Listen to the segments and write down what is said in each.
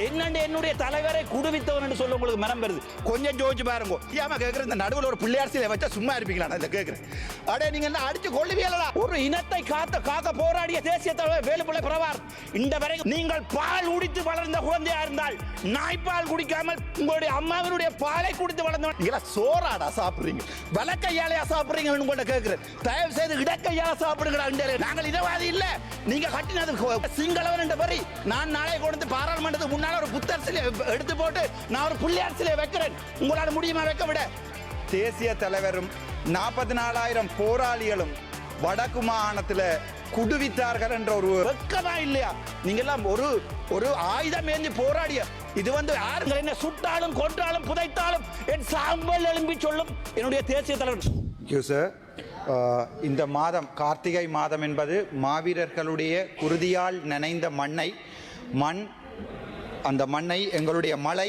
என்னண்டு என்னுடைய தலைவரை குடுவித்தவன் என்று சொல்ல உங்களுக்கு மனம் வருது கொஞ்சம் ஜோதிச்சு பாருங்க. ஏமா கேட்குற இந்த நடுவில் ஒரு பிள்ளையார் வச்சா சும்மா இருப்பீங்களா? நான் இதை கேட்குறேன் அடே நீங்க என்ன அடிச்சு கொள்ளுவீங்களா ஒரு இனத்தை காத்த காக்க போராடிய தேசிய தலைவர் வேலுப்பிள்ளை பிரபார் இந்த வரை நீங்கள் பால் குடித்து வளர்ந்த குழந்தையா இருந்தால் நாய்ப்பால் குடிக்காமல் உங்களுடைய அம்மாவினுடைய பாலை குடித்து வளர்ந்தவன். நீங்களா சோறாடா சாப்பிடுறீங்க. வலக்கையாலையா சாப்பிடுறீங்க உங்கள்ட்ட கேட்கிறேன் தயவு செய்து இடக்கையா சாப்பிடுங்கடா நாங்கள் இதவாதி இல்ல. நீங்க கட்டினது சிங்களவன் என்ற வரி நான் நாளை கொடுத்து பாராளுமன்றத்துக்கு முன்னால ஒரு புத்தர் சிலை எடுத்து போட்டு நான் ஒரு புள்ளியார் சிலையை வைக்கிறேன். உங்களால முடியுமா வைக்க விட? தேசிய தலைவரும் நாற்பத்தி நாலாயிரம் போராளிகளும் வடக்கு மாகாணத்தில் குடுவித்தார்கள் என்ற ஒரு வெக்கமா இல்லையா? நீங்க எல்லாம் ஒரு ஒரு ஆயுதம் ஏந்தி போராடிய இது வந்து யாருங்க என்ன சுட்டாலும் கொன்றாலும் புதைத்தாலும் என் சாம்பல் எழும்பி சொல்லும் என்னுடைய தேசிய தலைவர். இந்த மாதம் கார்த்திகை மாதம் என்பது மாவீரர்களுடைய குருதியால் நனைந்த மண்ணை மண் அந்த மண்ணை எங்களுடைய மலை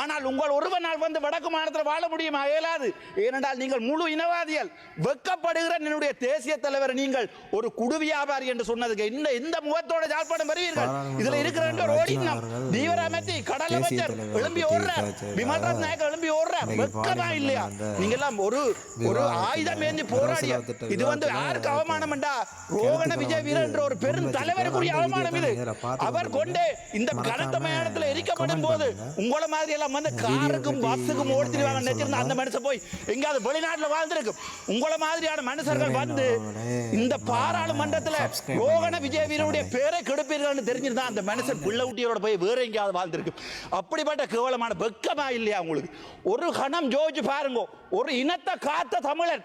ஆனால் உங்கள் ஒருவனால் வந்து வடக்கு மாநிலத்தில் வாழ முடியுமா? இயலாது. ஏனென்றால் நீங்கள் முழு இனவாதிகள். வெக்கப்படுகிற என்னுடைய தேசிய தலைவர் நீங்கள் ஒரு குடு வியாபாரி என்று சொன்னதுக்கு இந்த இந்த முகத்தோட ஜாழ்ப்பாணம் வருவீர்கள். இதுல இருக்கிற அவர்கள் தீவிர அமைத்தி கடல் அமைச்சர் எழும்பி பற்றி ஓடுற கதைச்சது. விமல் நாயக் எழும்பி ஓடுற இன்னைக்கு வெக்கமா இல்லையா? நீங்க எல்லாம் ஒரு ஒரு ஆயுதம் ஏந்தி போராடிய இது வந்து யாருக்கு அதுக்கு அவமானம்டா ரோகண விஜய் வந்து வீரன்ற ஒரு பெரும். தலைவருக்குரிய அவமானம் இது. அவர் கொண்டு இந்த கனத்த மயானத்துல எரிக்கப்படும் போது. உங்கள மாதிரி எல்லாம் வந்து காருக்கும் பஸ்ஸுக்கும் ஓடிச்சிருவாங்க. நினைச்சிருந்தா அந்த மனுஷன் போய் எங்கேயாவது வெளிநாட்டுல வாழ்ந்திருக்கும் உங்கள மாதிரியான மனுஷர்கள் வந்து. இந்த பாராளுமன்றத்துல ரோகண. விஜய் வீரனுடைய பேரை கெடுப்பீர்கள்னு தெரிஞ்சிருந்தா அந்த மனுஷன் பிள்ளை குட்டியோட போய் வேற எங்கேயாவது வாழ்ந்திருக்கு அப்படிப்பட்ட கேவலமான வெக்கமா இல்லையா உங்களுக்கு ஒரு கணம் ஜோதிச்சு பாருங்க ஒரு இனத்தை காத்த தமிழன்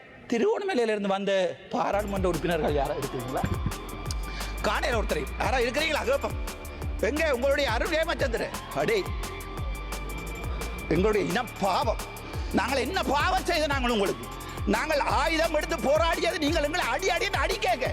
திருவோணமலையில இருந்து வந்த பாராளுமன்ற உறுப்பினர்கள் யாரா இருக்கிறீங்களா காணையில் ஒருத்தர். யாரா இருக்கிறீங்களா? கேட்போம் எங்க? உங்களுடைய அருள் ஏமாச்சந்திர அடே. எங்களுடைய இனம் பாவம். நாங்கள் என்ன பாவம் செய்த நாங்கள் உங்களுக்கு? நாங்கள் ஆயுதம் எடுத்து போராடியது நீங்கள் எங்களை அடி அடி அடி கேட்க.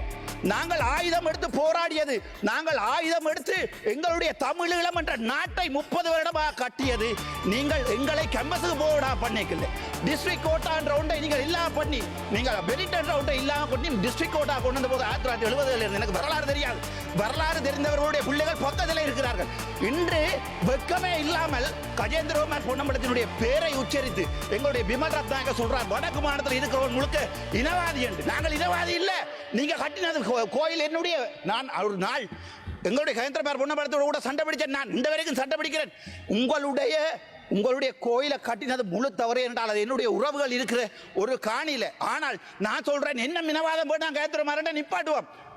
நாங்கள் ஆயுதம் எடுத்து போராடியது நாங்கள் ஆயுதம் எடுத்து எங்களுடைய தமிழீழம் என்ற நாட்டை முப்பது வருடமாக கட்டியது. நீங்கள் எங்களை கம்பஸுக்கு போடா பண்ணிக்கல. டிஸ்ட்ரிக்ட் கோட்டா என்ற ஒன்றை நீங்கள் இல்லாம பண்ணி நீங்கள் பெரிட் ரவுண்டை ஒன்றை இல்லாம பண்ணி டிஸ்ட்ரிக்ட் கோட்டா கொண்டு வந்த போது ஆயிரத்தி தொள்ளாயிரத்தி எழுபதுல இருந்து எனக்கு வரலாறு தெரியாது. வரலாறு தெரிந்தவர்களுடைய பிள்ளைகள் பக்கத்தில் இருக்கிறார்கள். இன்று வெட்கமே இல்லாமல் கஜேந்திரகுமார் பொன்னம்பலத்தினுடைய பேரை உச்சரித்து எங்களுடைய பிமல் ரத்னாக சொல்றார் வடக்கு மாநிலத்தில் இருக்கிறவன் முழுக்க இனவாதி என்று. நாங்கள் இனவாதி இல்லை. நீங்க கட்டினது கோ- கோயில் என்னுடைய. நான் ஒரு நாள் எங்களுடைய கஜேந்திரகுமார் பொன்னம்பலத்தோட கூட சண்டை பிடிச்சேன். நான் இந்த வரைக்கும் சண்டை பிடிக்கிறேன். உங்களுடைய உங்களுடைய கோயிலை கட்டினது முழு தவறு என்றால் அது என்னுடைய உறவுகள் இருக்கிற ஒரு காணியில். ஆனால் நான் சொல்றேன் என்ன மினவாதம் போய் நான் கயத்திர நிப்பாட்டுவோம்.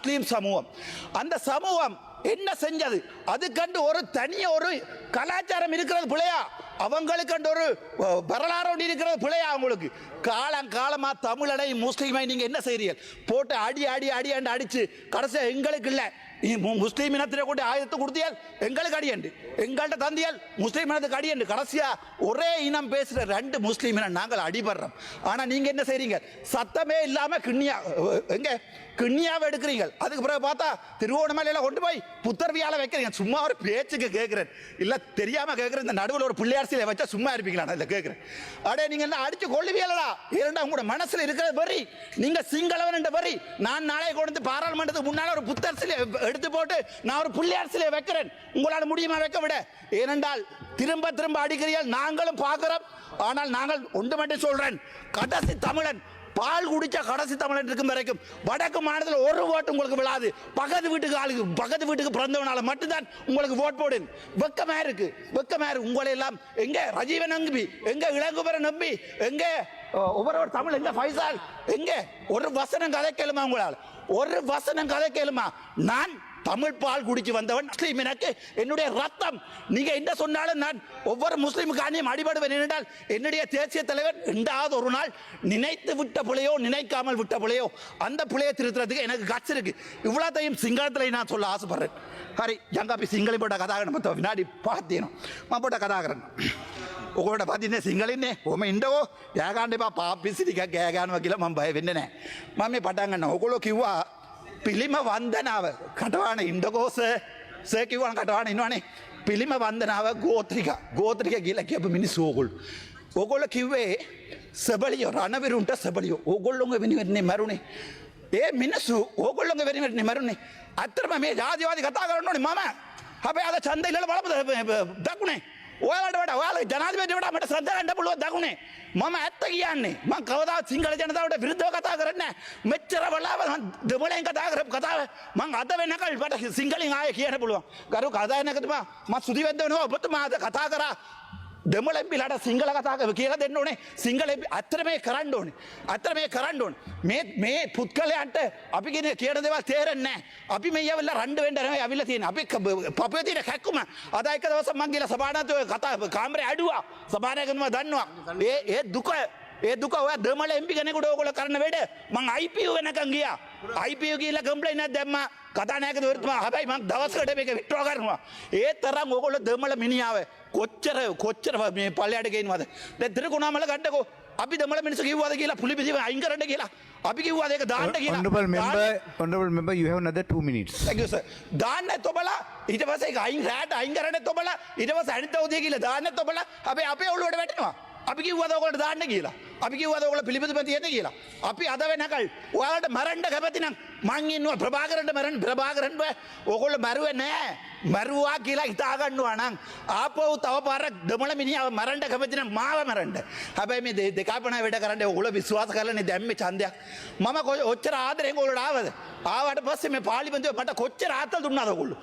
முஸ்லீம் சமூகம். அந்த சமூகம் என்ன செஞ்சது? அதுக்கண்டு ஒரு தனிய ஒரு கலாச்சாரம் இருக்கிறது பிள்ளையா? அவங்களுக்கு ஒரு வரலாறு ஒன்று இருக்கிறது பிள்ளையா அவங்களுக்கு? காலம் காலமா தமிழனை முஸ்லீமை நீங்க என்ன செய்றீர்கள்? போட்டு அடி அடி அடி அண்டு அடிச்சு கடைசியா எங்களுக்கு இல்லை. நீ முஸ்லீம் இனத்திலே கொண்டு ஆயுதத்தை கொடுத்தியால் எங்களுக்கு அடியண்டு எங்கள்கிட்ட தந்தியால் முஸ்லீம் இனத்துக்கு அடியண்டு கடைசியா ஒரே இனம் பேசுற ரெண்டு முஸ்லீம் இனம் நாங்கள் அடிபடுறோம் ஆனா நீங்க என்ன செய்றீங்க சத்தமே இல்லாம கிண்ணியா எங்கே எங்க கிண்ணியாவை எடுக்கிறீங்க அதுக்கு பிறகு பார்த்தா திருவோணமலையில கொண்டு போய் புத்தர்வியால வைக்கிறீங்க சும்மா ஒரு பேச்சுக்கு கேட்கிறேன் இல்ல தெரியாம கேட்கிறேன் இந்த நடுவில் ஒரு பிள்ளையாரசியில வச்சா சும்மா இருப்பீங்களா இல்லை கேட்குறேன் கேட்கிறேன் அடே நீங்க என்ன அடிச்சு கொள்ளுவீங்களா இரண்டா உங்களோட மனசுல இருக்கிற வரி நீங்க சிங்களவன் என்ற வரி நான் நாளை கொண்டு வந்து பாராளுமன்றத்துக்கு முன்னால ஒரு புத்தர் எடுத்து போட்டு நான் ஒரு பிள்ளையார் சிலை வைக்கிறேன். உங்களால் முடியுமா வைக்க விட? ஏனென்றால் திரும்ப திரும்ப அடிக்கிறீர்கள். நாங்களும் பார்க்கிறோம். ஆனால் நாங்கள் ஒன்று மட்டும் சொல்றேன். கடைசி தமிழன் பால் குடிச்ச கடைசி தமிழன் இருக்கும் வரைக்கும் வடக்கு மாநிலத்தில் ஒரு ஓட்டு உங்களுக்கு விழாது. பக்கத்து வீட்டுக்கு ஆளுக்கு பக்கத்து வீட்டுக்கு பிறந்தவனால மட்டும்தான் உங்களுக்கு ஓட் போடு வெக்கமா இருக்கு. வெக்கமா இருக்கு. உங்களை எல்லாம் எங்க ரஜீவன் நம்பி எங்க இளங்குபர நம்பி எங்க ஒவ்வொரு தமிழ் எங்க ஃபைசால் எங்க ஒரு வசனம் கதை கேளுமா உங்களால்? ஒரு வசனம் கதை கேளுமா? நான் தமிழ் பால் குடிச்சு வந்தவன். முஸ்லீம் எனக்கு என்னுடைய ரத்தம். நீங்க என்ன சொன்னாலும் நான் ஒவ்வொரு முஸ்லீமுக்கானியும் அடிபடுவேன் என்றால் என்னுடைய தேசிய தலைவர் ரெண்டாவது ஒரு நாள் நினைத்து விட்ட பிள்ளையோ நினைக்காமல் விட்ட பிள்ளையோ அந்த பிள்ளையை திருத்துறதுக்கு எனக்கு கட்சி இருக்கு. இவ்வளோத்தையும் சிங்களத்தில் நான் சொல்ல ஆசைப்படுறேன். ஹரி ஜங்காப்பி சிங்களி போட்ட கதாகரன் மற்ற வினாடி பார்த்தேனும் மா போட்ட கதாகரன். ඔකොට පතින්නේ සිංහලින්නේ හොම ඉන්ඩෝ යෑගන්ඩ එපා පාපිසිටික ගෑගානුව කියලා මම බය වෙන්න නෑ මම මේ පටන්ගන්න ඔකොලො කිව්වා පිළිම වන්දනාව කටවාන ඉන්ඩකෝස සෑකිවන කටවාන ඉන්නවානේ පිළිම වන්දනාව ගෝත්‍රික ගෝත්‍රික කියලා කියපු මිනිස් ඕගොල්. ඔගොල්ල කිව්වේ සබලියෝ රණවිරුන්ට සබලියෝ ඕගොල්ලොඟ වෙනිවෙන්නේ මැරුණේ. ඒ මිනිස්සු ඕගොල්ලොඟ වෙනිවෙන්නේ මැරුණේ අත්තරම මේ ජාතිවාදි කතා කරන්න ඕනේ මම හැබැයි අද ඡන්ද ඉල්ලලා බලපද දකුණේ ඔයාලට වඩා ඔයාලා ජනාධිපතිවට මට ශ්‍රද්ධා ගන්න පුළුවන් දකුණේ. මම ඇත්ත කියන්නේ මම කවදාවත් සිංහල ජනතාවට විරුද්ධව කතා කරන්නේ නැහැ. මෙච්චර වෙලාව මම දෙමළෙන් කතා කරපු කතාව මම අද වෙනකල් මට සිංහලෙන් ආයේ කියන්න පුළුවන්. ගරු කතානායකතුමා මම සුදිවෙද්ද වෙනවා ඔබතුමා අද කතා කරා. දෙමලැබිලට සිංහල කතාක කියල දෙන්න ඕනේ. සිංහල අත්තර මේ කරන්න ඕන. අත්තර මේ කරන්න ඕන්. මේ පුද්ගලයන්ට අපි ගෙන කියට දෙවල් තේරෙන්නෑ අපි මේ වෙල්ල රන්ඩ වෙන්ඩරම ඇවිල තියෙන අපි පපතිට හැක්කුම අදයික දවස මංගේල සභානතව කතා කාමර අඩුවා. සභානයකතුම දන්නවා. ඒ දුක ඒ දුක ඔය දෙමල එම්පි කෙනෙකුට ඕකොල කරන වැඩ. මං අයිපිය වෙනකං ගියා. IPU ගිහලා කම්ප්ලයින්ට් එකක් දැම්මා කතානායකතුමා හැබැයි මං දවස්කට මේක විත්ඩ්‍රෝ කරනවා ඒ තරම් ඕගොල්ලෝ දෙමළ මිනිහාව කොච්චර කොච්චර මේ පල්ලයට ගේනවද දැන් තිරකුණාමල ගන්නකෝ අපි දෙමළ මිනිස්සු කිව්වද කියලා පුලි පිළිම අයින් කරන්න කියලා අපි කිව්වද ඒක දාන්න කියලා Honorable member, දාන්න- honorable member, you have another two minutes. Thank you, sir. දාන්න තොබලා ඊට පස්සේ ඒක අයින් රෑට අයින් කරන්න තොබලා ඊට පස්සේ අනිත් අවුදිය කියලා දාන්න තොබලා අපි අපේ ඔළුවට වැටෙනවා අපි කිව්වද ඔයගොල්ලෝ දාන්න කියලා අපි කිව්වද ඔයගොල්ලෝ පිළිපදිම තියෙන්න කියලා අපි අද වෙනකල් ඔයාලට මරන්න කැමති නම් මං ඉන්නවා ප්‍රභාකරන්ට මරන්න ප්‍රභාකරන්ට ඔයගොල්ලෝ මරුවේ නෑ මරුවා කියලා හිතා ගන්නවා නම් ආපහු තව පාරක් දෙමළ මිනිහව මරන්න කැමති නම් මාව මරන්න හැබැයි මේ දෙ- දෙකාපන වැඩ කරන්න ඔයගොල්ලෝ විශ්වාස කරලානේ දැම්මේ ඡන්දයක් මම කො- ඔච්චර ආදරෙන් ඔයගොල්ලෝ ආවද ආවට පස්සේ මේ පාර්ලිමේන්තුවේ මට කොච්චර ආතල් දුන්නාද ඔයගොල්ලෝ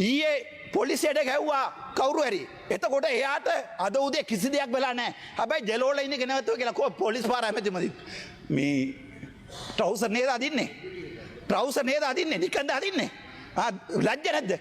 ඊයේ පොලිසියට ගැව්වා කවුරු හරි එතකොට එයාට අද උදේ කිසි දෙයක් වෙලා නැහැ. හැබැයි ජෙලෝල ඉන්නේ ගෙනවතුව කියලා කෝ පොලිස් පාර ඇමතිමදි මේ ට්‍රවුසර් නේද අදින්නේ? ට්‍රවුසර් නේද අදින්නේ? නිකන්ද අදින්නේ? ආ ලැජ්ජ නැද්ද?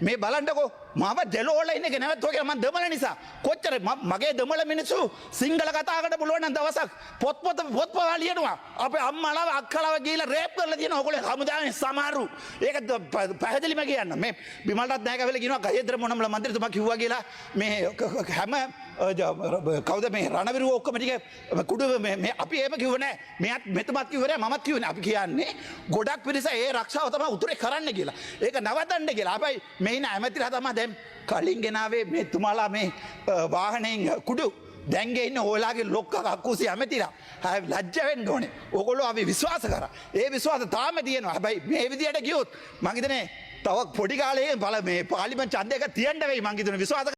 මේ බලන්නකෝ. මම ජෙලෝල ඉන්නේ ගෙනවතුව කියලා මම දෙමළ නිසා කොච්චර ම- මගේ දෙමළ මිනිස්සු සිංහල කතා කරන්න පුළුවන් නම් දවසක් පොත් පොත පොත් පවා ලියනවා අපේ අම්මලාව අක්කලාව ගිහලා රේප් කරලා තියෙනවා ඔයගොල්ලෝ හමුදාවේ සමහරු ඒක ද- ප- පැහැදිලිම කියන්න මේ බිමල්ටත් නැහැ කියලා කියනවා ගහේන්ද්‍ර මොනම්ල මන්ත්‍රීතුමා කිව්වා කියලා මේ ක- ක- හැම අ, ජ- ර- කවද මේ රණවිරු ඔක්කමටික කුඩු අපි ඒම කිවන මෙත් මෙතමත් කිවර මත් කිවන අපි කියන්නේ ගොඩක් පිරිස ඒ රක්ෂාව තම උතුරේ කරන්න කියලා. ඒක නවතන්න කියලා. අපයි මෙයින ඇමති හතම දැම් කලින් ගෙනාවේ මේ තුමාලා මේ වාහනයෙන් කුඩු. දැන්ගේ ඉන්න හෝලාගේ ලොක්ක අක්කුසි ඇමතිලා. හැ ලජ්ජවෙන් ඕනේ. ඔකොලො අපි විශ්වාස කර. ඒ විශ්වාස තාම තියෙනවා හැබයි මේ විදියට ගියොත් මගේතනේ තවක් පොඩිකාලයේ බල මේ පාලිම චන්දයක තියන්ටවෙයි මංගේතන විශවාස